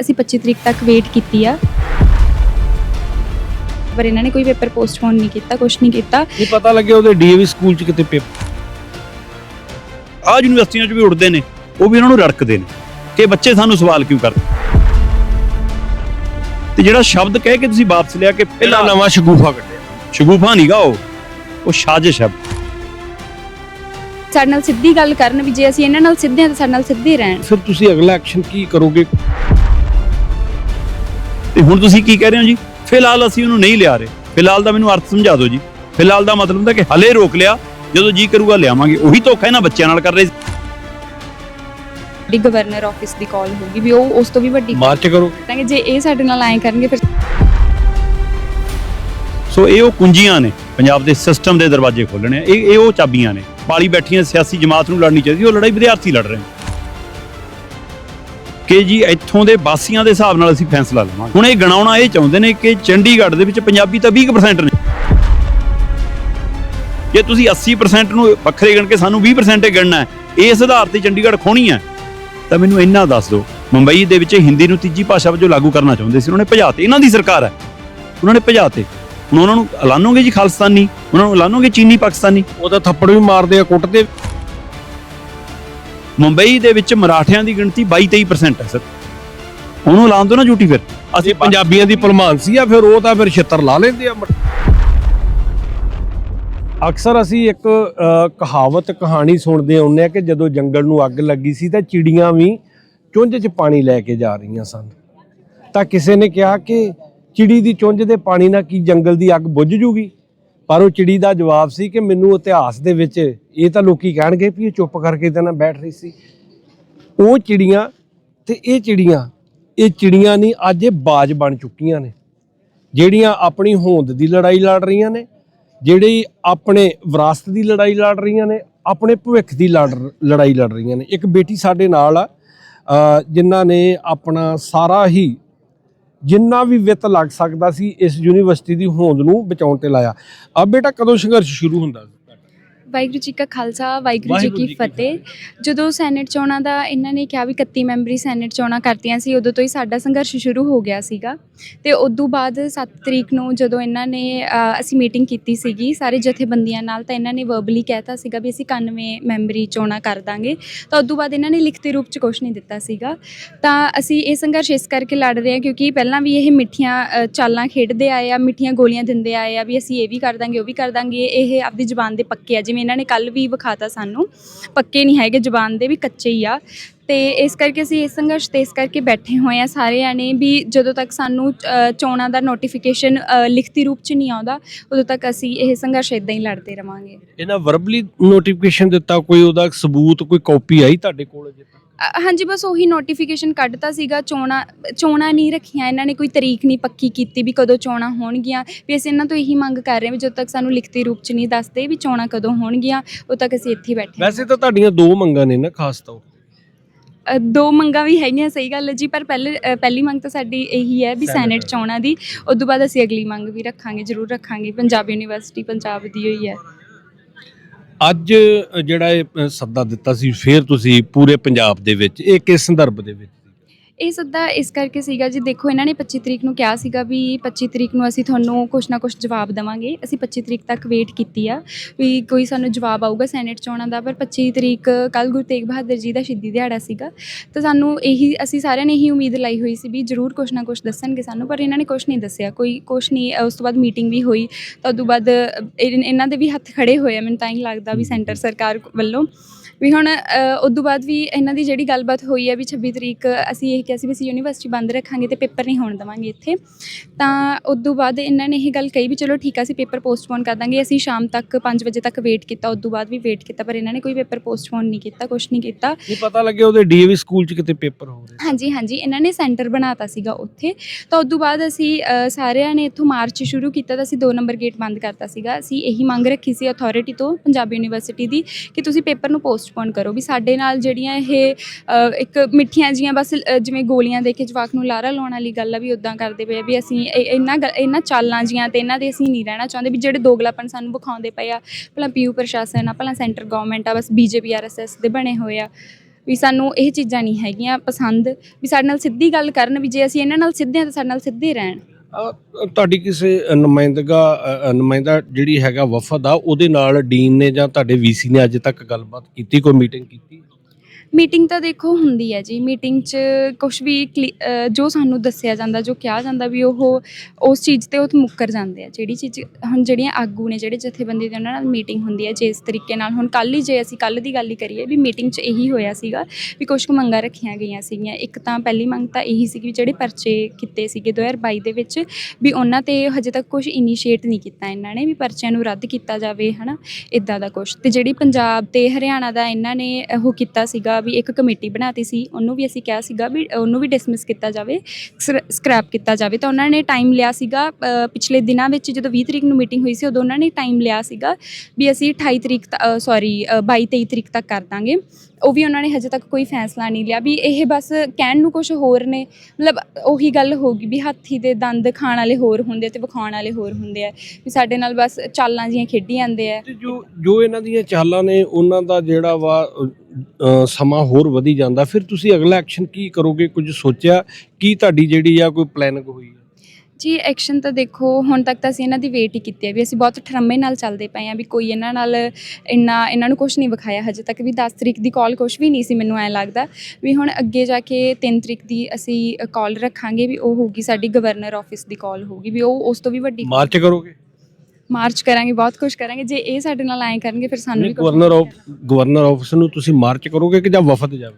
ਅਸੀਂ 25 ਤਰੀਕ ਤੱਕ ਵੇਟ ਕੀਤੀ ਆ। ਪਰ ਇਹਨਾਂ ਨੇ ਕੋਈ ਪੇਪਰ ਪੋਸਟਪੋਨ ਨਹੀਂ ਕੀਤਾ ਕੁਝ ਨਹੀਂ ਕੀਤਾ। ਨਹੀਂ ਪਤਾ ਲੱਗਿਆ ਉਹਦੇ ਡੀਏਵੀ ਸਕੂਲ ਚ ਕਿਤੇ ਪੇਪਰ ਆ ਯੂਨੀਵਰਸਿਟੀਆਂ 'ਚ ਵੀ ਉੱਡਦੇ ਨੇ ਉਹ ਵੀ ਉਹਨਾਂ ਨੂੰ ਰੜਕਦੇ ਨੇ ਕਿ ਬੱਚੇ ਸਾਨੂੰ ਸਵਾਲ ਕਿਉਂ ਕਰਦੇ? ਤੇ ਜਿਹੜਾ ਸ਼ਬਦ ਕਹਿ ਕੇ ਤੁਸੀਂ ਵਾਪਸ ਲਿਆ ਕਿ ਪਹਿਲਾਂ ਨਵਾਂ ਸ਼ਗੂਫਾ ਕੱਢਿਆ। ਸ਼ਗੂਫਾ ਨਹੀਂਗਾ ਉਹ ਉਹ ਸਾਜ਼ਿਸ਼ ਹੈ। ਸਾਡੇ ਨਾਲ ਸਿੱਧੀ ਗੱਲ ਕਰਨ ਵੀ ਜੇ ਅਸੀਂ ਇਹਨਾਂ ਨਾਲ ਸਿੱਧੇ ਤਾਂ ਸਾਡੇ ਨਾਲ ਸਿੱਧੇ ਰਹਿਣ। ਫਿਰ ਤੁਸੀਂ ਅਗਲਾ ਐਕਸ਼ਨ ਕੀ ਕਰੋਗੇ? ਤੇ ਹੁਣ ਤੁਸੀਂ ਕੀ ਕਹਿ ਰਹੇ ਹੋ ਜੀ? ਫਿਲਹਾਲ ਅਸੀਂ ਉਹਨੂੰ ਨਹੀਂ ਲਿਆ ਰਹੇ। ਫਿਲਹਾਲ ਦਾ ਮੈਨੂੰ ਅਰਥ ਸਮਝਾ ਦਿਓ ਜੀ। ਫਿਲਹਾਲ ਦਾ ਮਤਲਬ ਹੁੰਦਾ ਕਿ ਹਲੇ ਰੋਕ ਲਿਆ। ਜਦੋਂ ਜੀ ਕਰੂਗਾ ਲਿਆਵਾਂਗੇ। ਉਹੀ ਧੋਖਾ ਇਹਨਾਂ ਬੱਚਿਆਂ ਨਾਲ ਕਰ ਰਹੇ ਸੀ। ਵੱਡੀ ਗਵਰਨਰ ਆਫਿਸ ਦੀ ਕਾਲ ਹੋਗੀ ਵੀ ਉਹ ਉਸ ਤੋਂ ਵੀ ਵੱਡੀ ਮਾਰਚ ਕਰੋਗੇ ਕਰਾਂਗੇ। ਜੇ ਇਹ ਸਾਡੇ ਨਾਲ ਐਂ ਕਰਨਗੇ ਫਿਰ ਸੋ ਇਹ ਉਹ ਕੁੰਜੀਆਂ ਨੇ। ਪੰਜਾਬ ਦੇ ਸਿਸਟਮ ਦੇ ਦਰਵਾਜ਼ੇ ਖੋਲਣੇ। ਇਹ ਇਹ ਉਹ ਚਾਬੀਆਂ ਨੇ। ਪਾਲੀ ਬੈਠੀਆਂ ਸਿਆਸੀ ਜਮਾਤ ਨੂੰ ਲੜਨੀ ਚਾਹੀਦੀ। ਉਹ ਲੜਾਈ ਵਿਦਿਆਰਥੀ ਲੜ ਰਹੇ ਨੇ। ਕਿ ਜੀ ਇੱਥੋਂ ਦੇ ਵਾਸੀਆਂ ਦੇ ਹਿਸਾਬ ਨਾਲ ਅਸੀਂ ਫੈਸਲਾ ਲਵਾਂਗੇ। ਹੁਣ ਇਹ ਗਣਾਉਣਾ ਇਹ ਚਾਹੁੰਦੇ ਨੇ ਕਿ ਚੰਡੀਗੜ੍ਹ ਦੇ ਵਿੱਚ ਪੰਜਾਬੀ ਤਾਂ 20% ਨੇ। ਜੇ ਤੁਸੀਂ 80% ਨੂੰ ਵੱਖਰੇ ਗਿਣ ਕੇ ਸਾਨੂੰ 20% ਹੀ ਗਿਣਨਾ ਹੈ, ਇਸ ਆਧਾਰ ਤੇ ਚੰਡੀਗੜ੍ਹ ਖੋਣੀ ਹੈ, ਤਾਂ ਮੈਨੂੰ ਇੰਨਾ ਦੱਸ ਦਿਓ, ਮੁੰਬਈ ਦੇ ਵਿੱਚ ਹਿੰਦੀ ਨੂੰ ਤੀਜੀ ਭਾਸ਼ਾ ਵਜੋਂ ਲਾਗੂ ਕਰਨਾ ਚਾਹੁੰਦੇ ਸੀ, ਉਹਨਾਂ ਨੇ ਭਜਾਤੇ ਇਹਨਾਂ ਦੀ ਸਰਕਾਰ ਹੈ, ਉਹਨਾਂ ਨੇ ਭਜਾਤੇ ਹੁਣ ਉਹਨਾਂ ਨੂੰ ਐਲਾਨੋਗੇ ਜੀ ਖਾਲਿਸਤਾਨੀ, ਉਹਨਾਂ ਨੂੰ ਐਲਾਨੋਗੇ ਚੀਨੀ ਪਾਕਿਸਤਾਨੀ। ਉਹਦਾ ਥੱਪੜ ਵੀ ਮਾਰਦੇ ਆ, ਕੁੱਟਦੇ। ਮੁੰਬਈ ਦੇ ਵਿੱਚ ਮਰਾਠਿਆਂ ਦੀ ਗਿਣਤੀ 22-23% ਹੈ ਸਰ। ਉਹਨੂੰ ਐਲਾਨ ਦਿਓ ਨਾ ਡਿਊਟੀ ਫਿਰ। ਅਸੀਂ ਪੰਜਾਬੀਆਂ ਦੀ ਭਲਮਾਨ ਸੀ ਆ ਫਿਰ ਉਹ ਤਾਂ ਫਿਰ ਛਿੱਤਰ ਲਾ ਲੈਂਦੇ ਆ ਅਕਸਰ ਅਸੀਂ ਇੱਕ ਕਹਾਵਤ ਕਹਾਣੀ ਸੁਣਦੇ ਆਉਂਦੇ ਆ ਕਿ ਜਦੋਂ ਜੰਗਲ ਨੂੰ ਅੱਗ ਲੱਗੀ ਸੀ ਤਾਂ ਚਿੜੀਆਂ ਵੀ ਚੁੰਝ 'ਚ ਪਾਣੀ ਲੈ ਕੇ ਜਾ ਰਹੀਆਂ ਸਨ। ਤਾਂ ਕਿਸੇ ਨੇ ਕਿਹਾ ਕਿ ਚਿੜੀ ਦੀ ਚੁੰਝ ਦੇ ਪਾਣੀ ਨਾਲ ਕੀ ਜੰਗਲ ਦੀ ਅੱਗ ਬੁੱਝ ਜੂਗੀ? ਪਰ ਉਹ ਚਿੜੀ ਦਾ ਜਵਾਬ ਸੀ ਕਿ ਮੈਨੂੰ ਇਤਿਹਾਸ ਦੇ ਵਿੱਚ ਇਹ ਤਾਂ ਲੋਕੀ ਕਹਿਣਗੇ ਵੀ ਇਹ ਚੁੱਪ ਕਰਕੇ ਤਾਂ ਨਾ ਬੈਠ ਰਹੀ ਸੀ। ਉਹ ਚਿੜੀਆਂ ਤੇ ਇਹ ਚਿੜੀਆਂ ਇਹ ਚਿੜੀਆਂ ਨਹੀਂ ਅੱਜ ਇਹ ਬਾਜ ਬਣ ਚੁੱਕੀਆਂ ਨੇ ਜਿਹੜੀਆਂ ਆਪਣੀ ਹੋਂਦ ਦੀ ਲੜਾਈ ਲੜ ਰਹੀਆਂ ਨੇ ਜਿਹੜੀ ਆਪਣੇ ਵਿਰਾਸਤ ਦੀ ਲੜਾਈ ਲੜ ਰਹੀਆਂ ਨੇ ਆਪਣੇ ਭਵਿੱਖ ਦੀ ਲੜ ਲੜਾਈ ਲੜ ਰਹੀਆਂ ਨੇ। ਇੱਕ ਬੇਟੀ ਸਾਡੇ ਨਾਲ ਆ ਅ, ਜਿਨ੍ਹਾਂ ਨੇ ਆਪਣਾ ਸਾਰਾ ਹੀ ਜਿੰਨਾ ਵੀ ਵਿੱਤ ਲੱਗ ਸਕਦਾ ਸੀ ਇਸ ਯੂਨੀਵਰਸਿਟੀ ਦੀ ਹੋਂਦ ਨੂੰ ਬਚਾਉਣ ਤੇ ਲਾਇਆ। ਆ ਬੇਟਾ ਕਦੋਂ ਸੰਘਰਸ਼ ਸ਼ੁਰੂ ਹੁੰਦਾ ਸੀ? ਵਾਹਿਗੁਰੂ ਜੀ ਕਾ ਖਾਲਸਾ ਵਾਹਿਗੁਰੂ ਜੀ ਕੀ ਫਤਿਹ। ਜਦੋਂ ਸੈਨੇਟ ਚੋਣਾਂ ਦਾ ਇਹਨਾਂ ਨੇ ਕਿਹਾ ਵੀ 31 ਮੈਂਬਰੀ ਸੈਨੇਟ ਚੋਣਾਂ ਕਰਤੀਆਂ ਸੀ ਉਦੋਂ ਤੋਂ ਹੀ ਸਾਡਾ ਸੰਘਰਸ਼ ਸ਼ੁਰੂ ਹੋ ਗਿਆ ਸੀਗਾ। ਤੇ ਉਦੋਂ ਬਾਅਦ 7 ਤਰੀਕ ਨੂੰ ਜਦੋਂ ਇਹਨਾਂ ਨੇ ਅਸੀਂ ਮੀਟਿੰਗ ਕੀਤੀ ਸੀਗੀ ਸਾਰੇ ਜਥੇਬੰਦੀਆਂ ਨਾਲ ਤਾਂ ਇਹਨਾਂ ਨੇ ਵਰਬਲੀ ਕਹਿਤਾ ਸੀਗਾ ਵੀ ਅਸੀਂ 91 ਮੈਂਬਰੀ ਚੋਣਾਂ ਕਰ ਦਾਂਗੇ। ਤਾਂ ਉਦੋਂ ਬਾਅਦ ਇਹਨਾਂ ਨੇ ਲਿਖਤੀ ਰੂਪ ਚ ਕੁਝ ਨਹੀਂ ਦਿੱਤਾ ਸੀਗਾ। ਤਾਂ ਅਸੀਂ ਇਹ ਸੰਘਰਸ਼ ਇਸ ਕਰਕੇ ਲੜ ਰਹੇ ਹਾਂ ਕਿਉਂਕਿ ਪਹਿਲਾਂ ਵੀ ਇਹ ਮਿੱਠੀਆਂ ਚਾਲਾਂ ਖੇਡਦੇ ਆਏ ਆ ਮਿੱਠੀਆਂ ਗੋਲੀਆਂ ਦਿੰਦੇ ਆਏ ਆ ਵੀ ਅਸੀਂ ਇਹ ਵੀ ਕਰ ਦਾਂਗੇ ਉਹ ਵੀ ਕਰ ਦਾਂਗੇ। ਇਹ ਆਪਦੀ ਜ਼ੁਬਾਨ ਦੇ ਪੱਕੇ ਆ ਜਿਵੇਂ ਇਹਨਾਂ ਨੇ ਕੱਲ ਵੀ ਵਿਖਾਤਾ ਸਾਨੂੰ, ਪੱਕੇ ਨਹੀਂ ਹੈਗੇ, ਜ਼ੁਬਾਨ ਦੇ ਵੀ ਕੱਚੇ ਹੀ ਆ। ਤੇ ਇਸ ਕਰਕੇ ਅਸੀਂ ਇਸ ਸੰਘਰਸ਼ ਤੇ ਇਸ ਕਰਕੇ ਬੈਠੇ ਹੋਏ ਆ ਸਾਰਿਆਂ ਨੇ ਵੀ ਜਦੋਂ ਤੱਕ ਸਾਨੂੰ ਚੋਣਾਂ ਦਾ ਨੋਟੀਫਿਕੇਸ਼ਨ ਲਿਖਤੀ ਰੂਪ ਚ ਨਹੀਂ ਆਉਂਦਾ, ਉਦੋਂ ਤੱਕ ਅਸੀਂ ਇਹ ਸੰਘਰਸ਼ ਇਦਾਂ ਹੀ ਲੜਦੇ ਰਵਾਂਗੇ। ਇਹਨਾਂ ਵਰਬਲੀ ਨੋਟੀਫਿਕੇਸ਼ਨ ਦਿੱਤਾ, ਕੋਈ ਉਹਦਾ ਸਬੂਤ, ਕੋਈ ਕਾਪੀ ਆਈ ਤੁਹਾਡੇ ਕੋਲ ਅਜੇ ਅ, ਹਾਂਜੀ ਬਸ ਉਹੀ ਨੋਟੀਫਿਕੇਸ਼ਨ ਕੱਢਤਾ ਸੀਗਾ ਚੋਣਾਂ ਚੋਣਾਂ ਨਹੀਂ ਰੱਖੀਆਂ ਇਹਨਾਂ ਨੇ ਕੋਈ ਤਰੀਕ ਨਹੀਂ ਪੱਕੀ ਕੀਤੀ ਵੀ ਕਦੋਂ ਚੋਣਾਂ ਹੋਣਗੀਆਂ। ਵੀ ਅਸੀਂ ਇਹਨਾਂ ਤੋਂ ਇਹੀ ਮੰਗ ਕਰ ਰਹੇ ਹਾਂ ਵੀ ਜਦੋਂ ਤੱਕ ਸਾਨੂੰ ਲਿਖਤੀ ਰੂਪ ਚ ਨਹੀਂ ਦੱਸਦੇ ਵੀ ਚੋਣਾਂ ਕਦੋਂ ਹੋਣਗੀਆਂ ਉਦੋਂ ਤੱਕ ਅਸੀਂ ਇੱਥੇ ਹੀ ਬੈਠੇ ਹਾਂ। ਵੈਸੇ ਤਾਂ ਤੁਹਾਡੀਆਂ ਦੋ ਮੰਗਾਂ ਨੇ ਨਾ ਖਾਸ ਤੌਰ ਤੇ। ਅ, ਦੋ ਮੰਗਾਂ ਵੀ ਹੈਗੀਆਂ ਸਹੀ ਗੱਲ ਹੈ ਜੀ ਪਰ ਪਹਿਲੇ ਅ, ਪਹਿਲੀ ਮੰਗ ਤਾਂ ਸਾਡੀ ਇਹੀ ਹੈ ਵੀ ਸੈਨੇਟ ਸੈਨੇਟ ਚੋਣਾਂ ਦੀ ਉਸ ਤੋਂ ਬਾਅਦ ਅਸੀਂ ਅਗਲੀ ਮੰਗ ਵੀ ਰੱਖਾਂਗੇ ਜ਼ਰੂਰ ਰੱਖਾਂਗੇ। ਪੰਜਾਬ ਯੂਨੀਵਰਸਿਟੀ ਪੰਜਾਬ ਦੀ ਹੋਈ ਹੈ। ਅੱਜ ਜਿਹੜਾ ਇਹ ਸੱਦਾ ਦਿੱਤਾ ਸੀ, ਫਿਰ ਤੁਸੀਂ ਪੂਰੇ ਪੰਜਾਬ ਦੇ ਵਿੱਚ, ਇਹ ਕਿਸ ਸੰਦਰਭ ਦੇ ਵਿੱਚ? ਇਹ ਸੱਦਾ ਇਸ ਕਰਕੇ ਸੀਗਾ ਜੀ ਦੇਖੋ ਇਹਨਾਂ ਨੇ 25 ਤਰੀਕ ਨੂੰ ਕਿਹਾ ਸੀਗਾ ਵੀ 25 ਤਰੀਕ ਨੂੰ ਅਸੀਂ ਤੁਹਾਨੂੰ ਕੁਛ ਨਾ ਕੁਛ ਜਵਾਬ ਦੇਵਾਂਗੇ। ਅਸੀਂ 25 ਤਰੀਕ ਤੱਕ ਵੇਟ ਕੀਤੀ ਆ ਵੀ ਕੋਈ ਸਾਨੂੰ ਜਵਾਬ ਆਊਗਾ ਸੈਨੇਟ ਚੋਣਾਂ ਦਾ ਪਰ 25 ਤਰੀਕ ਕੱਲ ਗੁਰੂ ਤੇਗ ਬਹਾਦਰ ਜੀ ਦਾ ਸ਼ਹੀਦੀ ਦਿਹਾੜਾ ਸੀਗਾ। ਤਾਂ ਸਾਨੂੰ ਇਹੀ ਅਸੀਂ ਸਾਰਿਆਂ ਨੇ ਇਹੀ ਉਮੀਦ ਲਾਈ ਹੋਈ ਸੀ ਵੀ ਜ਼ਰੂਰ ਕੁਛ ਨਾ ਕੁਛ ਦੱਸਣਗੇ ਸਾਨੂੰ ਪਰ ਇਹਨਾਂ ਨੇ ਕੁਛ ਨਹੀਂ ਦੱਸਿਆ। ਕੋਈ ਕੁਛ ਨਹੀਂ ਉਸ ਤੋਂ ਬਾਅਦ ਮੀਟਿੰਗ ਵੀ ਹੋਈ। ਤਾਂ ਉਦੋਂ ਬਾਅਦ ਇਹਨਾਂ ਦੇ ਵੀ ਹੱਥ ਖੜੇ ਹੋਏ ਆ ਮੈਨੂੰ ਤਾਂ ਹੀ ਲੱਗਦਾ ਵੀ ਸੈਂਟਰ ਸਰਕਾਰ ਵੱਲੋਂ। ਵੀ ਹੁਣ ਅ, ਉਦੋਂ ਬਾਅਦ ਵੀ ਇਹਨਾਂ ਦੀ ਜਿਹੜੀ ਗੱਲਬਾਤ ਹੋਈ ਹੈ ਵੀ 26 ਤਰੀਕ ਅਸੀਂ ਇਹ ਕਿਹਾ ਸੀ ਵੀ ਅਸੀਂ ਯੂਨੀਵਰਸਿਟੀ ਬੰਦ ਰੱਖਾਂਗੇ ਤੇ ਪੇਪਰ ਨਹੀਂ ਹੋਣ ਦੇਵਾਂਗੇ ਇੱਥੇ ਤਾਂ ਉਦੋਂ ਬਾਅਦ ਇਹਨਾਂ ਨੇ ਇਹ ਗੱਲ ਕਹੀ ਵੀ ਚਲੋ ਠੀਕ ਆ ਅਸੀਂ ਪੇਪਰ ਪੋਸਟਪੋਨ ਕਰ ਦਾਂਗੇ। ਅਸੀਂ ਸ਼ਾਮ ਤੱਕ 5 ਵਜੇ ਤੱਕ ਵੇਟ ਕੀਤਾ ਉਦੋਂ ਬਾਅਦ ਵੀ ਵੇਟ ਕੀਤਾ ਪਰ ਇਹਨਾਂ ਨੇ ਕੋਈ ਪੇਪਰ ਪੋਸਟਪੋਨ ਨਹੀਂ ਕੀਤਾ ਕੁਝ ਨਹੀਂ ਕੀਤਾ। ਨਹੀਂ ਪਤਾ ਲੱਗਿਆ ਉਹਦੇ ਡੀਏਵੀ ਸਕੂਲ 'ਚ ਕਿਤੇ ਪੇਪਰ ਹੋ ਰਹੇ ਹਾਂਜੀ ਹਾਂਜੀ ਇਹਨਾਂ ਨੇ ਸੈਂਟਰ ਬਣਾਤਾ ਸੀਗਾ ਉੱਥੇ। ਤਾਂ ਉਦੋਂ ਬਾਅਦ ਅਸੀਂ ਸਾਰਿਆਂ ਨੇ ਇੱਥੋਂ ਮਾਰਚ ਸ਼ੁਰੂ ਕੀਤਾ ਤਾਂ ਅਸੀਂ 2 ਨੰਬਰ ਗੇਟ ਬੰਦ ਕਰਤਾ ਸੀਗਾ। ਅਸੀਂ ਇਹੀ ਮੰਗ ਰੱਖੀ ਸੀ ਅਥਾਰਟੀ ਤੋਂ ਪੰਜਾਬ ਯੂਨੀਵਰਸਿਟੀ ਦੀ ਕਿ ਤੁਸੀਂ ਪੇਪਰ ਨੂੰ ਪੋਸਟਪੋਨ ਕਰੋ ਵੀ ਸਾਡੇ ਨਾਲ ਜਿਹੜੀਆਂ ਇਹ ਅ, ਇੱਕ ਮਿੱਠੀਆਂ ਜੀਆਂ ਬਸ ਅ, ਜਿਵੇਂ ਗੋਲੀਆਂ ਦੇ ਕੇ ਜਵਾਕ ਨੂੰ ਲਾਰਾ ਲਾਉਣ ਵਾਲੀ ਗੱਲ ਆ ਵੀ ਉਦਾਂ ਕਰਦੇ ਪਏ ਆ ਵੀ ਅਸੀਂ ਇਹ- ਇਹਨਾਂ ਗੱਲ- ਇਹਨਾਂ ਚਾਲਾਂ ਜੀਆਂ ਤੇ ਇਹਨਾਂ ਦੇ ਅਸੀਂ ਨਹੀਂ ਰਹਿਣਾ ਚਾਹੁੰਦੇ ਵੀ ਜਿਹੜੇ ਦੋਗਲਾਪਨ ਸਾਨੂੰ ਵਿਖਾਉਂਦੇ ਪਏ ਆ ਭਲਾ ਪੀਯੂ ਪ੍ਰਸ਼ਾਸਨ ਆ ਭਲਾ ਸੈਂਟਰ ਗਵਰਨਮੈਂਟ ਆ ਬਸ ਬੀਜੇਪੀ ਆਰਐਸਐਸ ਦੇ ਬਣੇ ਹੋਏ ਆ ਵੀ ਸਾਨੂੰ ਇਹ ਚੀਜ਼ਾਂ ਨਹੀਂ ਹੈਗੀਆਂ ਪਸੰਦ ਵੀ ਸਾਡੇ ਨਾਲ ਸਿੱਧੀ ਗੱਲ ਕਰਨ ਵੀ ਜੇ ਅਸੀਂ ਇਹਨਾਂ ਨਾਲ ਸਿੱਧੇ ਹਾਂ ਤਾਂ ਸਾਡੇ ਨਾਲ ਸਿੱਧੇ ਰਹਿਣ। ਤੁਹਾਡੀ ਕਿਸੇ ਨੁਮਾਇੰਦਗਾ ਨੁਮਾਇੰਦਾ ਜਿਹੜੀ ਹੈਗਾ ਵਫਦ ਆ, ਉਹਦੇ ਨਾਲ ਡੀਨ ਨੇ ਜਾਂ ਤੁਹਾਡੇ ਵੀਸੀ ਨੇ ਅੱਜ ਤੱਕ ਗੱਲਬਾਤ ਕੀਤੀ, ਕੋਈ ਮੀਟਿੰਗ ਕੀਤੀ? ਮੀਟਿੰਗ ਤਾਂ ਦੇਖੋ ਹੁੰਦੀ ਹੈ ਜੀ। ਮੀਟਿੰਗ 'ਚ ਕੁਝ ਵੀ ਕਲੀ- ਅਹ ਜੋ ਸਾਨੂੰ ਦੱਸਿਆ ਜਾਂਦਾ, ਜੋ ਕਿਹਾ ਜਾਂਦਾ ਵੀ ਉਹ ਉਸ ਚੀਜ਼ ਤੇ ਉਹ ਮੁੱਕਰ ਜਾਂਦੇ ਆ। ਜਿਹੜੀ ਚੀਜ਼ ਹੁਣ ਜਿਹੜੀਆਂ ਆਗੂ ਨੇ, ਜਿਹੜੇ ਜਥੇਬੰਦੀ ਦੇ ਉਹਨਾਂ ਨਾਲ ਮੀਟਿੰਗ ਹੁੰਦੀ ਹੈ ਜਿਸ ਤਰੀਕੇ ਨਾਲ ਹੁਣ ਕੱਲ ਹੀ ਜੇ ਅਸੀਂ ਕੱਲ ਦੀ ਗੱਲ ਹੀ ਕਰੀਏ ਵੀ ਮੀਟਿੰਗ 'ਚ ਇਹੀ ਹੋਇਆ ਸੀਗਾ ਵੀ ਕੁਝ ਕੁ ਮੰਗਾਂ ਰੱਖੀਆਂ ਗਈਆਂ ਸੀਗੀਆਂ। ਇੱਕ ਤਾਂ ਪਹਿਲੀ ਮੰਗ ਤਾਂ ਇਹੀ ਸੀ ਵੀ ਜਿਹੜੇ ਪਰਚੇ ਕੀਤੇ ਸੀਗੇ 2022 ਦੇ ਵਿੱਚ ਵੀ ਉਹਨਾਂ ਤੇ ਹਜੇ ਤੱਕ ਕੁਝ ਇਨੀਸ਼ੀਏਟ ਨਹੀਂ ਕੀਤਾ ਇਹਨਾਂ ਨੇ ਵੀ ਪਰਚਿਆਂ ਨੂੰ ਰੱਦ ਕੀਤਾ ਜਾਵੇ, ਹਨਾ ਇਦਾਂ ਦਾ ਕੁਝ ਤੇ ਜਿਹੜੀ ਪੰਜਾਬ ਤੇ ਹਰਿਆਣਾ ਦਾ ਇਹਨਾਂ ਨੇ ਉਹ ਕੀਤਾ ਸੀਗਾ ਵੀ ਇੱਕ ਕਮੇਟੀ ਬਣਾਤੀ ਸੀ, ਉਹਨੂੰ ਵੀ ਅਸੀਂ ਕਿਹਾ ਸੀਗਾ ਵੀ, ਉਹਨੂੰ ਵੀ ਡਿਸਮਿਸ ਕੀਤਾ ਜਾਵੇ ਸਕ੍ਰੈਪ ਕੀਤਾ ਜਾਵੇ। ਤਾਂ ਉਹਨਾਂ ਨੇ ਟਾਈਮ ਲਿਆ ਸੀਗਾ ਪਿਛਲੇ ਦਿਨਾਂ ਵਿੱਚ ਜਦੋਂ 20 ਤਰੀਕ ਨੂੰ ਮੀਟਿੰਗ ਹੋਈ ਸੀ, ਉਦੋਂ ਉਹਨਾਂ ਨੇ ਟਾਈਮ ਲਿਆ ਸੀਗਾ ਵੀ ਅਸੀਂ 28 ਤਰੀਕ ਸੌਰੀ 22 23 ਤਰੀਕ ਤੱਕ ਕਰ ਦਾਂਗੇ। ਉਹ ਵੀ ਉਹਨਾਂ ਨੇ ਹਜੇ ਤੱਕ ਕੋਈ ਫੈਸਲਾ ਨਹੀਂ ਲਿਆ ਵੀ ਇਹ ਬਸ ਕਹਿਣ ਨੂੰ ਕੁਝ ਹੋਰ ਨੇ। ਮਤਲਬ ਉਹੀ ਗੱਲ ਹੋ ਗਈ ਵੀ ਹਾਥੀ ਦੇ ਦੰਦ ਖਾਣ ਵਾਲੇ ਹੋਰ ਹੁੰਦੇ ਤੇ ਵਿਖਾਉਣ ਵਾਲੇ ਹੋਰ ਹੁੰਦੇ ਆ। ਵੀ ਸਾਡੇ ਨਾਲ ਬਸ ਚਾਲਾਂ ਜੀਆਂ ਖੇਡੀ ਜਾਂਦੇ ਆ। ਜੋ ਜੋ ਇਹਨਾਂ ਦੀਆਂ ਚਾਲਾਂ ਨੇ, ਉਹਨਾਂ ਦਾ ਜਿਹੜਾ ਵਾ ਸਮਾਂ ਹੋਰ ਵਧੀ ਜਾਂਦਾ। ਫਿਰ ਤੁਸੀਂ ਅਗਲਾ ਐਕਸ਼ਨ ਕੀ ਕਰੋਗੇ? ਕੁਝ ਸੋਚਿਆ? ਕੀ ਤੁਹਾਡੀ ਜਿਹੜੀ ਆ ਕੋਈ ਪਲੈਨਿੰਗ ਹੋਈ ਹੈ ਜੀ ਐਕਸ਼ਨ ਤਾਂ ਦੇਖੋ ਹੁਣ ਤੱਕ ਤਾਂ ਅਸੀਂ ਇਹਨਾਂ ਦੀ ਵੇਟ ਹੀ ਕੀਤੀ ਹੈ ਵੀ ਅਸੀਂ ਬਹੁਤ ਠਰਮੇ ਨਾਲ ਚੱਲਦੇ ਪਏ ਹਾਂ ਵੀ ਕੋਈ ਇਹਨਾਂ ਨਾਲ ਇੰਨਾ ਇਹਨਾਂ ਨੂੰ ਕੁਝ ਨਹੀਂ ਵਿਖਾਇਆ ਹਜੇ ਤੱਕ ਵੀ 10 ਤਰੀਕ ਦੀ ਕਾਲ ਕੁਝ ਵੀ ਨਹੀਂ ਸੀ ਮੈਨੂੰ ਐ ਲੱਗਦਾ ਵੀ ਹੁਣ ਅੱਗੇ ਜਾ ਕੇ 3 ਤਰੀਕ ਦੀ ਅਸੀਂ ਕਾਲ ਰੱਖਾਂਗੇ ਵੀ ਉਹ ਹੋਊਗੀ ਸਾਡੀ ਗਵਰਨਰ ਆਫਿਸ ਦੀ ਕਾਲ ਹੋਊਗੀ ਵੀ ਉਹ ਉਸ ਤੋਂ ਵੀ ਵੱਡੀ ਮਾਰਚ ਕਰੋਗੇ? ਮਾਰਚ ਕਰਾਂਗੇ ਬਹੁਤ ਕੁਝ ਕਰਾਂਗੇ ਜੇ ਇਹ ਸਾਡੇ ਨਾਲ ਐਂ ਕਰਨਗੇ ਫਿਰ ਸਾਨੂੰ ਵੀ ਗਵਰਨਰ ਆਫ ਗਵਰਨਰ ਆਫਿਸ ਨੂੰ ਤੁਸੀਂ ਮਾਰਚ ਕਰੋਗੇ ਕਿ ਜਾਂ ਵਫਦ ਜਾਵੇ?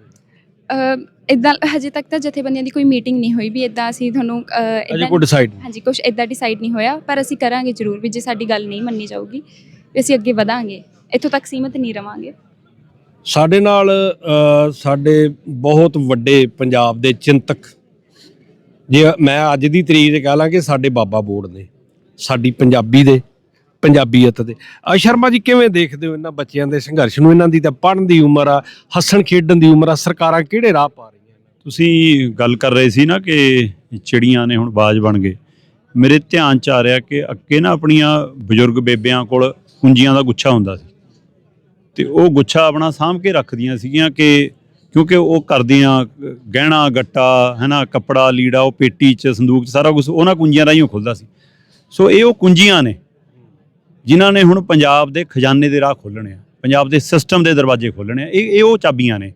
ਇਦਾਂ ਹਜੇ ਤੱਕ ਤਾਂ ਜਥੇਬੰਦੀਆਂ ਦੀ ਕੋਈ ਮੀਟਿੰਗ ਨਹੀਂ ਹੋਈ ਵੀ ਇਦਾਂ ਅਸੀਂ ਤੁਹਾਨੂੰ ਕੋਈ ਡਿਸਾਈਡ ਹਾਂਜੀ ਕੁਝ ਇਦਾਂ ਡਿਸਾਈਡ ਨਹੀਂ ਹੋਇਆ ਪਰ ਅਸੀਂ ਕਰਾਂਗੇ ਜ਼ਰੂਰ ਵੀ ਜੇ ਸਾਡੀ ਗੱਲ ਨਹੀਂ ਮੰਨੀ ਜਾਊਗੀ ਅਸੀਂ ਅੱਗੇ ਵਧਾਂਗੇ ਇੱਥੋਂ ਤੱਕ ਸੀਮਤ ਨਹੀਂ ਰਵਾਂਗੇ। ਸਾਡੇ ਨਾਲ ਸਾਡੇ ਬਹੁਤ ਵੱਡੇ ਪੰਜਾਬ ਦੇ ਚਿੰਤਕ ਜੇ ਮੈਂ ਅੱਜ ਦੀ ਤਰੀਕ ਤੇ ਕਹ ਲਾਂ ਕਿ ਸਾਡੇ ਬਾਬਾ ਬੋੜ ਨੇ ਸਾਡੀ ਪੰਜਾਬੀ ਦੇ ਪੰਜਾਬੀਅਤ ਦੇ। ਆ ਸ਼ਰਮਾ ਜੀ, ਕਿਵੇਂ ਦੇਖਦੇ ਹੋ ਇਹਨਾਂ ਬੱਚਿਆਂ ਦੇ ਸੰਘਰਸ਼ ਨੂੰ? ਇਹਨਾਂ ਦੀ ਤਾਂ ਪੜ੍ਹਨ ਦੀ ਉਮਰ ਆ, ਹੱਸਣ ਖੇਡਣ ਦੀ ਉਮਰ ਆ, ਸਰਕਾਰਾਂ ਕਿਹੜੇ ਰਾਹ ਪਾ ਰਹੀਆਂ ਤੁਸੀਂ ਗੱਲ ਕਰ ਰਹੇ ਸੀ ਨਾ ਕਿ ਚਿੜੀਆਂ ਨੇ ਹੁਣ ਬਾਜ ਬਣ ਗਏ। ਮੇਰੇ ਧਿਆਨ ਚ ਆ ਰਿਹਾ ਕਿ ਅੱਗੇ ਨਾ ਆਪਣੀਆਂ ਬਜ਼ੁਰਗ ਬੇਬਿਆਂ ਕੋਲ ਕੁੰਜੀਆਂ ਦਾ ਗੁੱਛਾ ਹੁੰਦਾ ਸੀ। ਤੇ ਉਹ ਗੁੱਛਾ ਆਪਣਾ ਸਾਂਭ ਕੇ ਰੱਖਦੀਆਂ ਸੀਗੀਆਂ ਕਿ ਕਿਉਂਕਿ ਉਹ ਕਰਦੀਆਂ, ਗਹਿਣਾ, ਗੱਟਾ, ਹੈਨਾ, ਕੱਪੜਾ, ਲੀੜਾ, ਉਹ ਪੇਟੀ ਚ, ਸੰਦੂਕ ਚ ਸਾਰਾ ਕੁਝ ਉਹਨਾਂ ਕੁੰਜੀਆਂ ਰਾਹੀਂ ਖੁੱਲਦਾ ਸੀ। ਸੋ ਇਹ ਉਹ ਕੁੰਜੀਆਂ ਨੇ ਜਿਨ੍ਹਾਂ ਨੇ ਹੁਣ ਪੰਜਾਬ ਦੇ ਖਜ਼ਾਨੇ ਦੇ ਰਾਹ ਖੋਲ੍ਹਣੇ ਆ ਪੰਜਾਬ ਦੇ ਸਿਸਟਮ ਦੇ ਦਰਵਾਜ਼ੇ ਖੋਲ੍ਹਣੇ ਆ ਇਹ ਇਹ ਉਹ ਚਾਬੀਆਂ ਨੇ।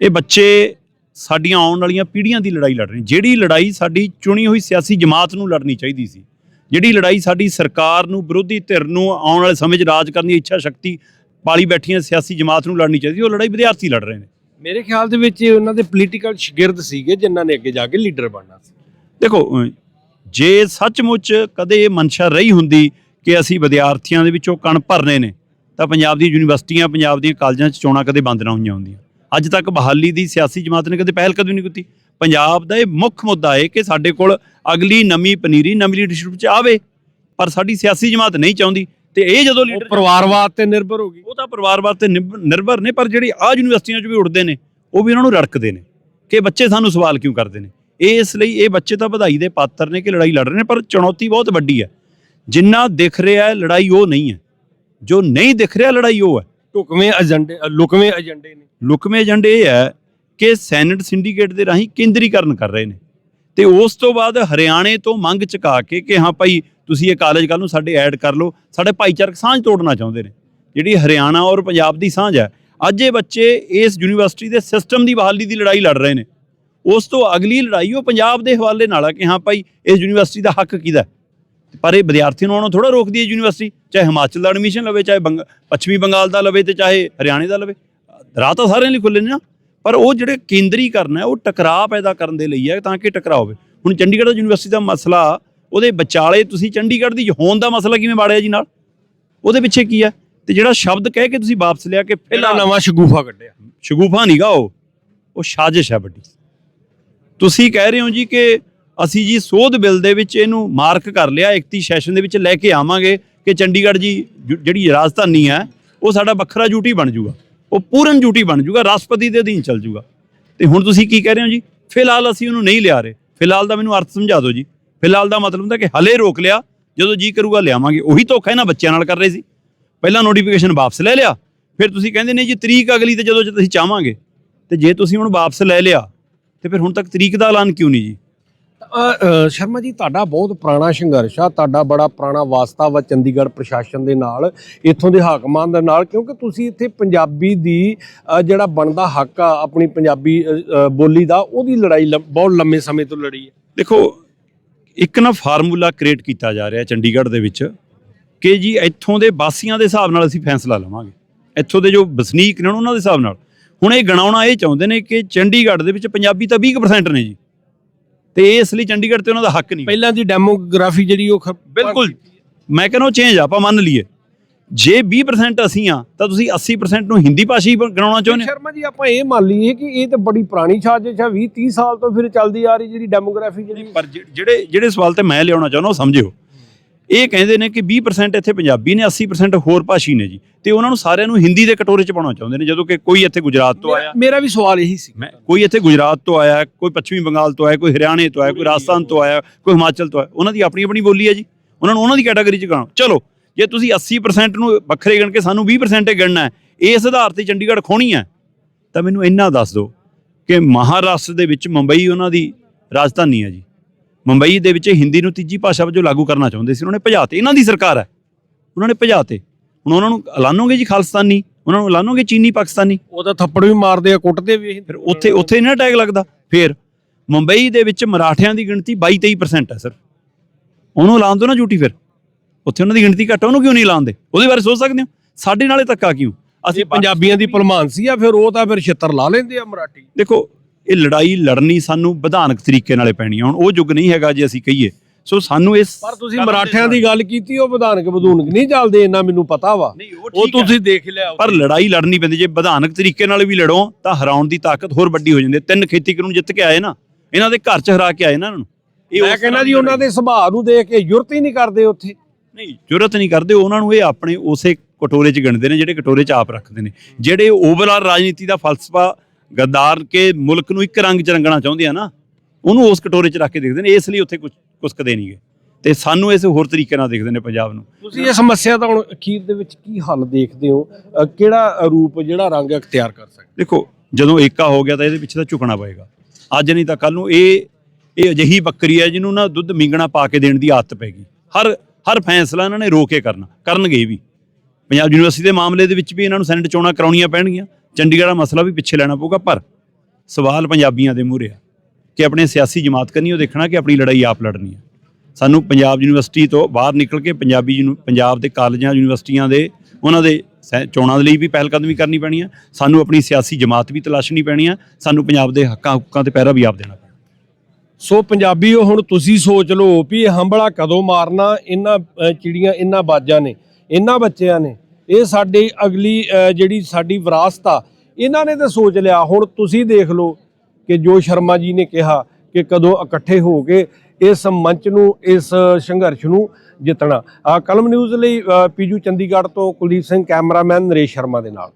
ਇਹ ਬੱਚੇ ਸਾਡੀਆਂ ਆਉਣ ਵਾਲੀਆਂ ਪੀੜ੍ਹੀਆਂ ਦੀ ਲੜਾਈ ਲੜ ਰਹੇ ਜਿਹੜੀ ਲੜਾਈ ਸਾਡੀ ਚੁਣੀ ਹੋਈ ਸਿਆਸੀ ਜਮਾਤ ਨੂੰ ਲੜਨੀ ਚਾਹੀਦੀ ਸੀ ਜਿਹੜੀ ਲੜਾਈ ਸਾਡੀ ਸਰਕਾਰ ਨੂੰ ਵਿਰੋਧੀ ਧਿਰ ਨੂੰ ਆਉਣ ਵਾਲੇ ਸਮੇਂ 'ਚ ਰਾਜ ਕਰਨ ਦੀ ਇੱਛਾ ਸ਼ਕਤੀ ਪਾਲੀ ਬੈਠੀਆਂ ਸਿਆਸੀ ਜਮਾਤ ਨੂੰ ਲੜਨੀ ਚਾਹੀਦੀ ਉਹ ਲੜਾਈ ਵਿਦਿਆਰਥੀ ਲੜ ਰਹੇ ਨੇ। ਮੇਰੇ ਖਿਆਲ ਦੇ ਵਿੱਚ ਉਹਨਾਂ ਦੇ ਪੋਲੀਟੀਕਲ ਸ਼ਗਿਰਦ ਸੀਗੇ ਜਿਨ੍ਹਾਂ ਨੇ ਅੱਗੇ ਜਾ ਕੇ ਲੀਡਰ ਬਣਨਾ ਸੀ। ਦੇਖੋ ਜੇ ਸੱਚਮੁੱਚ ਕਦੇ ਇਹ ਮਨਸ਼ਾ ਰਹੀ ਹੁੰਦੀ ਕਿ ਅਸੀਂ ਵਿਦਿਆਰਥੀਆਂ ਦੇ ਵਿੱਚੋਂ ਕਣ ਭਰਨੇ ਨੇ ਤਾਂ ਪੰਜਾਬ ਦੀ ਯੂਨੀਵਰਸਿਟੀਆਂ ਪੰਜਾਬ ਦੀਆਂ ਕਾਲਜਾਂ 'ਚ ਚੋਣਾਂ ਕਦੇ ਬੰਦ ਨਾ ਹੋਈਆਂ ਹੁੰਦੀਆਂ। ਅੱਜ ਤੱਕ ਬਹਾਲੀ ਦੀ ਸਿਆਸੀ ਜਮਾਤ ਨੇ ਕਦੇ ਪਹਿਲ ਕਦੇ ਨਹੀਂ ਕੀਤੀ। ਪੰਜਾਬ ਦਾ ਇਹ ਮੁੱਖ ਮੁੱਦਾ ਹੈ ਕਿ ਸਾਡੇ ਕੋਲ ਅਗਲੀ ਨਵੀਂ ਪਨੀਰੀ ਨਵੀਂ ਲੀਡਰਸ਼ਿਪ 'ਚ ਆਵੇ ਪਰ ਸਾਡੀ ਸਿਆਸੀ ਜਮਾਤ ਨਹੀਂ ਚਾਹੁੰਦੀ ਤੇ ਇਹ ਜਦੋਂ ਲੀਡਰ ਪਰਿਵਾਰਵਾਦ ਤੇ ਨਿਰਭਰ ਹੋ ਗਈ। ਉਹ ਤਾਂ ਪਰਿਵਾਰਵਾਦ ਤੇ ਨਿਰਭਰ ਨੇ ਪਰ ਜਿਹੜੀ ਆ ਯੂਨੀਵਰਸਿਟੀਆਂ 'ਚ ਵੀ ਉੱਠਦੇ ਨੇ ਉਹ ਵੀ ਉਹਨਾਂ ਨੂੰ ਰੜਕਦੇ ਨੇ ਕਿ ਬੱਚੇ ਸਾਨੂੰ ਸਵਾਲ ਕਿਉਂ ਕਰਦੇ ਨੇ? ਇਸ ਲਈ ਇਹ ਬੱਚੇ ਤਾਂ ਵਧਾਈ ਦੇ ਪਾਤਰ ਨੇ ਕਿ ਲੜਾਈ ਲੜ ਰਹੇ ਨੇ ਪਰ ਚੁਣੌਤੀ ਬਹੁਤ ਵੱਡੀ ਹੈ। ਜਿੰਨਾ ਦਿਖ ਰਿਹਾ ਹੈ ਲੜਾਈ ਉਹ ਨਹੀਂ ਹੈ। ਜੋ ਨਹੀਂ ਦਿਖ ਰਿਹਾ ਲੜਾਈ ਉਹ ਹੈ। ਢੁਕਵੇਂ ਏਜੰਡੇ ਲੁਕਵੇਂ ਏਜੰਡੇ ਨੇ। ਲੁਕਵੇਂ ਏਜੰਡੇ ਇਹ ਹੈ ਕਿ ਸੈਨੇਟ ਸਿੰਡੀਕੇਟ ਦੇ ਰਾਹੀਂ ਕੇਂਦਰੀਕਰਨ ਕਰ ਰਹੇ ਨੇ। ਤੇ ਉਸ ਤੋਂ ਬਾਅਦ ਹਰਿਆਣੇ ਤੋਂ ਮੰਗ ਚੁਕਾ ਕੇ ਕਿ ਹਾਂ ਭਾਈ ਤੁਸੀਂ ਇਹ ਕਾਲਜ ਕੱਲ ਨੂੰ ਸਾਡੇ ਐਡ ਕਰ ਲਓ ਸਾਡੇ ਭਾਈਚਾਰਕ ਸਾਂਝ ਤੋੜਨਾ ਚਾਹੁੰਦੇ ਨੇ। ਜਿਹੜੀ ਹਰਿਆਣਾ ਔਰ ਪੰਜਾਬ ਦੀ ਸਾਂਝ ਹੈ ਅੱਜ ਇਹ ਬੱਚੇ ਇਸ ਯੂਨੀਵਰਸਿਟੀ ਦੇ ਸਿਸਟਮ ਦੀ ਬਹਾਲੀ ਦੀ ਲੜਾਈ ਲੜ ਰਹੇ ਨੇ। ਉਸ ਤੋਂ ਅਗਲੀ ਲੜਾਈ ਉਹ ਪੰਜਾਬ ਦੇ ਹਵਾਲੇ ਨਾਲ ਹੈ ਕਿ ਹਾਂ ਭਾਈ ਇਸ ਯੂਨੀਵਰਸਿਟੀ ਦਾ ਹੱਕ ਕਿਹਦਾ? ਪਰ ਇਹ ਵਿਦਿਆਰਥੀ ਨੂੰ ਆਉਣੋਂ ਥੋੜਾ ਰੋਕਦੀ ਹੈ ਯੂਨੀਵਰਸਿਟੀ ਚਾਹੇ ਹਿਮਾਚਲ ਦਾ ਐਡਮਿਸ਼ਨ ਲਵੇ ਚਾਹੇ ਪੱਛਮੀ ਬੰਗਾਲ ਦਾ ਲਵੇ ਤੇ ਚਾਹੇ ਹਰਿਆਣੇ ਦਾ ਲਵੇ। ਰਾਹ ਤਾਂ ਸਾਰਿਆਂ ਲਈ ਖੁੱਲੇ ਨੇ ਨਾ ਪਰ ਉਹ ਜਿਹੜੇ ਕੇਂਦਰੀਕਰਨ ਹੈ ਉਹ ਟਕਰਾਅ ਪੈਦਾ ਕਰਨ ਦੇ ਲਈ ਹੈ ਤਾਂ ਕਿ ਟਕਰਾਅ ਹੋਵੇ। ਹੁਣ ਚੰਡੀਗੜ੍ਹ ਯੂਨੀਵਰਸਿਟੀ ਦਾ ਮਸਲਾ ਉਹਦੇ ਵਿਚਾਲੇ ਤੁਸੀਂ ਚੰਡੀਗੜ੍ਹ ਦੀ ਹੋਣ ਦਾ ਮਸਲਾ ਕਿਵੇਂ ਬਾੜਿਆ ਜੀ ਨਾਲ? ਉਹਦੇ ਪਿੱਛੇ ਕੀ ਹੈ? ਤੇ ਜਿਹੜਾ ਸ਼ਬਦ ਕਹਿ ਕੇ ਤੁਸੀਂ ਵਾਪਸ ਲਿਆ ਕਿ ਪਹਿਲਾ ਨਵਾਂ ਸ਼ਗੂਫਾ ਕੱਢਿਆ। ਸ਼ਗੂਫਾ ਨਹੀਂਗਾ ਉਹ। ਉਹ ਸਾਜ਼ਿਸ਼ ਹੈ ਵੱਡੀ। ਤੁਸੀਂ ਕਹਿ ਰਹੇ ਹੋ ਜੀ ਕਿ ਅਸੀਂ ਜੀ ਸੋਧ ਬਿੱਲ ਦੇ ਵਿੱਚ ਇਹਨੂੰ ਮਾਰਕ ਕਰ ਲਿਆ 31 ਸੈਸ਼ਨ ਦੇ ਵਿੱਚ ਲੈ ਕੇ ਆਵਾਂਗੇ ਕਿ ਚੰਡੀਗੜ੍ਹ ਜੀ ਜਿਹੜੀ ਰਾਜਧਾਨੀ ਹੈ, ਉਹ ਸਾਡਾ ਵੱਖਰਾ ਡਿਊਟੀ ਬਣ ਜਾਊਗਾ ਉਹ ਪੂਰਨ ਡਿਊਟੀ ਬਣ ਜਾਊਗਾ ਰਾਸ਼ਟਰਪਤੀ ਦੇ ਅਧੀਨ ਚੱਲ ਜਾਊਗਾ ਤੇ ਹੁਣ ਤੁਸੀਂ ਕੀ ਕਹਿ ਰਹੇ ਹੋ ਜੀ? ਫਿਲਹਾਲ ਅਸੀਂ ਉਹਨੂੰ ਨਹੀਂ ਲਿਆ ਰਹੇ। ਫਿਲਹਾਲ ਦਾ ਮੈਨੂੰ ਅਰਥ ਸਮਝਾ ਦਿਓ ਜੀ। ਫਿਲਹਾਲ ਦਾ ਮਤਲਬ ਹੁੰਦਾ ਕਿ ਹਲੇ ਰੋਕ ਲਿਆ, ਜਦੋਂ ਜੀ ਕਰੂਗਾ ਲਿਆਵਾਂਗੇ। ਉਹੀ ਧੋਖਾ ਇਹਨਾਂ ਬੱਚਿਆਂ ਨਾਲ ਕਰ ਰਹੇ ਸੀ। ਪਹਿਲਾਂ ਨੋਟੀਫਿਕੇਸ਼ਨ ਵਾਪਸ ਲੈ ਲਿਆ, ਫਿਰ ਤੁਸੀਂ ਕਹਿੰਦੇ ਨੇ ਜੀ ਤਰੀਕ ਅਗਲੀ ਤੇ ਜਦੋਂ ਅਸੀਂ ਚਾਹਾਂਗੇ। ਤੇ ਜੇ ਤੁਸੀਂ ਹੁਣ ਵਾਪਸ ਲੈ ਲਿਆ, ਤੇ ਫਿਰ ਹੁਣ ਤੱਕ ਤਰੀਕ ਦਾ ਐਲਾਨ ਕਿਉਂ ਨਹੀਂ ਜੀ? ਸ਼ਰਮਾ ਜੀ, ਤੁਹਾਡਾ ਬਹੁਤ ਪੁਰਾਣਾ ਸੰਘਰਸ਼ ਆ। ਤੁਹਾਡਾ ਬੜਾ ਪੁਰਾਣਾ ਵਾਸਤਾ ਵਾ ਚੰਡੀਗੜ੍ਹ ਪ੍ਰਸ਼ਾਸਨ ਦੇ ਨਾਲ, ਇੱਥੋਂ ਦੇ ਹਾਕਮਾਂ ਦੇ ਨਾਲ, ਕਿਉਂਕਿ ਤੁਸੀਂ ਇੱਥੇ ਪੰਜਾਬੀ ਦੀ ਜਿਹੜਾ ਬਣਦਾ ਹੱਕ ਆ, ਆਪਣੀ ਪੰਜਾਬੀ ਬੋਲੀ ਦਾ, ਉਹਦੀ ਲੜਾਈ ਲੰ- ਬਹੁਤ ਲੰਮੇ ਸਮੇਂ ਤੋਂ ਲੜੀ ਹੈ। ਦੇਖੋ, ਇੱਕ ਨਾ ਫਾਰਮੂਲਾ ਕ੍ਰੀਏਟ ਕੀਤਾ ਜਾ ਰਿਹਾ ਚੰਡੀਗੜ੍ਹ ਦੇ ਵਿੱਚ ਕਿ ਜੀ ਇੱਥੋਂ ਦੇ ਵਾਸੀਆਂ ਦੇ ਹਿਸਾਬ ਨਾਲ ਅਸੀਂ ਫੈਸਲਾ ਲਵਾਂਗੇ। ਇੱਥੋਂ ਦੇ ਜੋ ਵਸਨੀਕ ਨੇ ਉਹਨਾਂ ਦੇ ਹਿਸਾਬ ਨਾਲ। ਹੁਣ ਇਹ ਗਣਾਉਣਾ ਇਹ ਚਾਹੁੰਦੇ ਨੇ ਕਿ ਚੰਡੀਗੜ੍ਹ ਦੇ ਵਿੱਚ ਪੰਜਾਬੀ ਤਾਂ 20% ਨੇ ਜੀ। ਤੇ ਇਸ ਲਈ ਚੰਡੀਗੜ੍ਹ ਤੇ ਉਹਨਾਂ ਦਾ ਹੱਕ ਨਹੀਂ। ਪਹਿਲਾਂ ਦੀ ਡੈਮੋਗ੍ਰਾਫੀ ਜਿਹੜੀ ਉਹ ਬਿਲਕੁਲ। ਮੈਂ ਕਹਿੰਦਾ ਉਹ ਚੇਂਜ ਆਪਾਂ ਮੰਨ ਲਈਏ। ਜੇ 20% ਅਸੀਂ ਆ ਤਾਂ ਤੁਸੀਂ 80% ਨੂੰ ਹਿੰਦੀ ਭਾਸ਼ਾ ਹੀ ਗਣਾਉਣਾ ਚਾਹੁੰਦੇ ਹੋ? ਸ਼ਰਮਾ ਜੀ ਆਪਾਂ ਇਹ ਮੰਨ ਲਈਏ ਕਿ ਇਹ ਤਾਂ ਬੜੀ ਪੁਰਾਣੀ ਸਾਜ਼ਿਸ਼ ਆ 20 30 ਸਾਲ ਤੋਂ ਫਿਰ ਚੱਲਦੀ ਆ ਰਹੀ ਜਿਹੜੀ ਡੈਮੋਗ੍ਰਾਫੀ ਜਿਹੜੀ ਪਰ ਜਿਹੜੇ ਜਿਹੜੇ ਸਵਾਲ ਤੇ ਮੈਂ ਲਿਆਉਣਾ ਚਾਹੁੰਦਾ ਉਹ ਸਮਝਿਓ। ਇਹ ਕਹਿੰਦੇ ਨੇ ਕਿ 20% ਇੱਥੇ ਪੰਜਾਬੀ ਨੇ 80% ਹੋਰ ਭਾਸ਼ੀ ਨੇ ਜੀ। ਤੇ ਉਹਨਾਂ ਨੂੰ ਸਾਰਿਆਂ ਨੂੰ ਹਿੰਦੀ ਦੇ ਕਟੋਰੇ 'ਚ ਪਾਉਣਾ ਚਾਹੁੰਦੇ ਨੇ ਜਦੋਂ ਕਿ ਕੋਈ ਇੱਥੇ ਗੁਜਰਾਤ ਤੋਂ ਆਇਆ। ਮੇਰਾ ਵੀ ਸਵਾਲ ਇਹੀ ਸੀ। ਮੈਂ ਕੋਈ ਇੱਥੇ ਗੁਜਰਾਤ ਤੋਂ ਆਇਆ ਕੋਈ ਪੱਛਮੀ ਬੰਗਾਲ ਤੋਂ ਆਇਆ ਕੋਈ ਹਰਿਆਣੇ ਤੋਂ ਆਇਆ ਕੋਈ ਰਾਜਸਥਾਨ ਤੋਂ ਆਇਆ ਕੋਈ ਹਿਮਾਚਲ ਤੋਂ ਆਇਆ ਉਹਨਾਂ ਦੀ ਆਪਣੀ ਆਪਣੀ ਬੋਲੀ ਹੈ ਜੀ। ਉਹਨਾਂ ਨੂੰ ਉਹਨਾਂ ਦੀ ਕੈਟਾਗਰੀ 'ਚ ਗਣੋ ਚਲੋ ਜੇ ਤੁਸੀਂ 80% ਨੂੰ ਵੱਖਰੇ ਗਣ ਕੇ ਸਾਨੂੰ 20% ਹੀ ਗਣਨਾ ਹੈ ਇਸ ਆਧਾਰ ਤੇ ਚੰਡੀਗੜ੍ਹ ਖੋਣੀ ਹੈ ਤਾਂ ਮੈਨੂੰ ਇੰਨਾ ਦੱਸ ਦਿਓ ਕਿ ਮਹਾਰਾਸ਼ਟਰ ਦੇ ਵਿੱਚ ਮੁੰਬਈ ਉਹਨਾਂ ਦੀ ਰਾਜਧਾਨੀ ਹੈ ਜੀ। ਮੁੰਬਈ ਦੇ ਵਿੱਚ ਹਿੰਦੀ ਨੂੰ ਤੀਜੀ ਭਾਸ਼ਾ ਵਜੋਂ ਲਾਗੂ ਕਰਨਾ ਚਾਹੁੰਦੇ ਸੀ ਉਹਨਾਂ ਨੇ ਭਜਾਤੇ ਇਹਨਾਂ ਦੀ ਸਰਕਾਰ ਹੈ। ਉਹਨਾਂ ਨੇ ਭਜਾਤੇ ਹੁਣ ਉਹਨਾਂ ਨੂੰ ਐਲਾਨੋਗੇ ਜੀ ਖਾਲਿਸਤਾਨੀ ਉਹਨਾਂ ਨੂੰ ਐਲਾਨੋਗੇ ਚੀਨੀ ਪਾਕਿਸਤਾਨੀ। ਉਹ ਤਾਂ ਥੱਪੜ ਵੀ ਮਾਰਦੇ ਆ ਕੁੱਟਦੇ ਵੀ ਫਿਰ ਉੱਥੇ ਉੱਥੇ ਇਹਨਾਂ ਟੈਗ ਲੱਗਦਾ। ਫਿਰ ਮੁੰਬਈ ਦੇ ਵਿੱਚ ਮਰਾਠਿਆਂ ਦੀ ਗਿਣਤੀ 22 23% ਹੈ ਸਰ ਉਹਨੂੰ ਐਲਾਨ ਦਿਓ ਨਾ ਡਿਊਟੀ ਫਿਰ। ਉੱਥੇ ਉਹਨਾਂ ਦੀ ਗਿਣਤੀ ਘੱਟ ਉਹਨੂੰ ਕਿਉਂ ਨਹੀਂ ਐਲਾਨਦੇ ਉਹਦੇ ਬਾਰੇ ਸੋਚ ਸਕਦੇ ਹੋ? ਸਾਡੇ ਨਾਲੇ ਧੱਕਾ ਕਿਉਂ? ਅਸੀਂ ਪੰਜਾਬੀਆਂ ਦੀ ਭਲਮਾਨਸੀ ਆ ਫਿਰ ਉਹ ਤਾਂ ਫਿਰ ਛਿੱਤਰ ਲਾ ਲੈਂਦੇ ਆ ਮਰਾਠੀ। ਦੇਖੋ ਇਹ ਲੜਾਈ ਲੜਨੀ ਸਾਨੂੰ ਵਿਧਾਨਕ ਤਰੀਕੇ ਨਾਲੇ ਪੈਣੀ ਆ। ਹੁਣ ਉਹ ਯੁੱਗ ਨਹੀਂ ਹੈਗਾ ਜੇ ਅਸੀਂ ਕਹੀਏ। ਸੋ ਸਾਨੂੰ ਇਸ ਪਰ ਤੁਸੀਂ ਮਰਾਠਿਆਂ ਦੀ ਗੱਲ ਕੀਤੀ ਉਹ ਵਿਧਾਨਕ ਵਿਧੂਨਕ ਨਹੀਂ ਚੱਲਦੇ ਇੰਨਾ ਮੈਨੂੰ ਪਤਾ ਵਾ। ਉਹ ਤੁਸੀਂ ਦੇਖ ਲਿਆ ਪਰ ਲੜਾਈ ਲੜਨੀ ਪੈਂਦੀ ਜੇ ਵਿਧਾਨਕ ਤਰੀਕੇ ਨਾਲ ਵੀ ਲੜੋ ਤਾਂ ਹਰਾਉਣ ਦੀ ਤਾਕਤ ਹੋਰ ਵੱਡੀ ਹੋ ਜਾਂਦੀ ਹੈ। ਤਿੰਨ ਖੇਤੀ ਕਾਨੂੰਨ ਜਿੱਤ ਕੇ ਆਏ ਨਾ ਇਹਨਾਂ ਦੇ ਘਰ ਚ ਹਰਾ ਕੇ ਆਏ ਨਾ ਇਹਨਾਂ ਨੂੰ। ਇਹ ਮੈਂ ਕਹਿੰਦਾ ਜੀ ਉਹਨਾਂ ਦੇ ਸੁਭਾਅ ਨੂੰ ਦੇਖ ਕੇ ਜੁਰਤ ਹੀ ਨਹੀਂ ਕਰਦੇ ਉੱਥੇ। ਨਹੀਂ ਜ਼ਰੂਰਤ ਨਹੀਂ ਕਰਦੇ ਉਹਨਾਂ ਨੂੰ ਇਹ ਆਪਣੇ ਉਸੇ ਕਟੋਰੇ 'ਚ ਗਿਣਦੇ ਨੇ ਜਿਹੜੇ ਕਟੋਰੇ 'ਚ ਆਪ ਰੱਖਦੇ ਨੇ। ਜਿਹੜੇ ਓਵਰਆਲ ਰਾਜਨੀਤੀ ਦਾ ਫਲਸਫਾ ਗੱਦਾਰ ਕੇ ਮੁਲਕ ਨੂੰ ਇੱਕ ਰੰਗ 'ਚ ਰੰਗਣਾ ਚਾਹੁੰਦੇ ਆ ਨਾ ਉਹਨੂੰ ਉਸ ਕਟੋਰੇ 'ਚ ਰੱਖ ਕੇ ਦੇਖਦੇ ਨੇ ਇਸ ਲਈ ਉੱਥੇ ਕੁਝ ਕੁਸਕਦੇ ਨਹੀਂਗੇ ਤੇ ਸਾਨੂੰ ਇਸ ਹੋਰ ਤਰੀਕੇ ਨਾਲ ਦੇਖਦੇ ਨੇ ਪੰਜਾਬ ਨੂੰ ਤੁਸੀਂ ਇਹ ਸਮੱਸਿਆ ਦਾ ਹੁਣ ਅਖੀਰ ਦੇ ਵਿੱਚ ਕੀ ਹੱਲ ਦੇਖਦੇ ਹੋ ਅ, ਕਿਹੜਾ ਰੂਪ ਜਿਹੜਾ ਰੰਗ ਅਖਤਿਆਰ ਕਰ ਸਕਦਾ ਦੇਖੋ ਜਦੋਂ ਏਕਾ ਹੋ ਗਿਆ ਤਾਂ ਇਹਦੇ ਪਿੱਛੇ ਤਾਂ ਝੁਕਣਾ ਪਏਗਾ ਅੱਜ ਨਹੀਂ ਤਾਂ ਕੱਲ ਨੂੰ ਇਹ ਇਹ ਅਜਿਹੀ ਬੱਕਰੀ ਹੈ ਜਿਹਨੂੰ ਨਾ ਦੁੱਧ ਮਿੰਗਣਾ ਪਾ ਕੇ ਦੇਣ ਦੀ ਆਦਤ ਪੈ ਗਈ ਹਰ ਹਰ ਫੈਸਲਾ ਇਹਨਾਂ ਨੇ ਰੋ ਕੇ ਕਰਨਾ ਕਰਨਗੇ ਇਹ ਵੀ ਪੰਜਾਬ ਯੂਨੀਵਰਸਿਟੀ ਦੇ ਮਾਮਲੇ ਦੇ ਵਿੱਚ ਵੀ ਇਹਨਾਂ ਨੂੰ ਸੈਨੇਟ ਚੋਣਾਂ ਕਰਾਉਣੀਆਂ ਪੈਣਗੀਆਂ ਚੰਡੀਗੜ੍ਹ ਦਾ ਮਸਲਾ ਵੀ ਪਿੱਛੇ ਲੈਣਾ ਪਊਗਾ, ਪਰ ਸਵਾਲ ਪੰਜਾਬੀਆਂ ਦੇ ਮੂਹਰੇ ਆ ਕਿ ਆਪਣੇ ਸਿਆਸੀ ਜਮਾਤ ਕਰਨੀ, ਉਹ ਦੇਖਣਾ ਕਿ ਆਪਣੀ ਲੜਾਈ ਆਪ ਲੜਨੀ ਹੈ। ਸਾਨੂੰ ਪੰਜਾਬ ਯੂਨੀਵਰਸਿਟੀ ਤੋਂ ਬਾਹਰ ਨਿਕਲ ਕੇ ਪੰਜਾਬੀ ਯੂਨੀ- ਪੰਜਾਬ ਦੇ ਕਾਲਜਾਂ, ਯੂਨੀਵਰਸਿਟੀਆਂ ਦੇ, ਉਹਨਾਂ ਦੇ ਸੈ- ਚੋਣਾਂ ਦੇ ਲਈ ਵੀ ਪਹਿਲ ਕਦਮੀ ਕਰਨੀ ਪੈਣੀ ਹੈ। ਸਾਨੂੰ ਆਪਣੀ ਸਿਆਸੀ ਜਮਾਤ ਵੀ ਤਲਾਸ਼ਣੀ ਪੈਣੀ ਹੈ। ਸਾਨੂੰ ਪੰਜਾਬ ਦੇ ਹੱਕਾਂ, ਹੁੱਕਾਂ ਤੇ ਪਹਿਰਾ ਵੀ ਆਪ ਦੇਣਾ ਪੈਣਾ। ਸੋ ਪੰਜਾਬੀਓ ਹੁਣ ਤੁਸੀਂ ਸੋਚ ਲਓ ਵੀ ਇਹ ਹੰਬਲਾ ਕਦੋਂ ਮਾਰਨਾ, ਇਹਨਾਂ ਚਿੜੀਆਂ ਇਹਨਾਂ ਬਾਜਾਂ ਨੇ, ਇਹਨਾਂ ਬੱਚਿਆਂ ਨੇ। ਇਹ ਸਾਡੀ ਅਗਲੀ ਜਿਹੜੀ ਸਾਡੀ ਵਿਰਾਸਤ ਆ ਇਹਨਾਂ ਨੇ ਤਾਂ ਸੋਚ ਲਿਆ। ਹੁਣ ਤੁਸੀਂ ਦੇਖ ਲਓ ਕਿ ਜੋ ਸ਼ਰਮਾ ਜੀ ਨੇ ਕਿਹਾ ਕਿ ਕਦੋਂ ਇਕੱਠੇ ਹੋ ਕੇ ਇਸ ਮੰਚ ਨੂੰ ਇਸ ਸੰਘਰਸ਼ ਨੂੰ ਜਿੱਤਣਾ। ਆ ਕਲਮ ਨਿਊਜ਼ ਲਈ ਅ, ਪੀਜੂ ਚੰਡੀਗੜ੍ਹ ਤੋਂ ਕੁਲਦੀਪ ਸਿੰਘ ਕੈਮਰਾਮੈਨ ਨਰੇਸ਼ ਸ਼ਰਮਾ ਦੇ ਨਾਲ।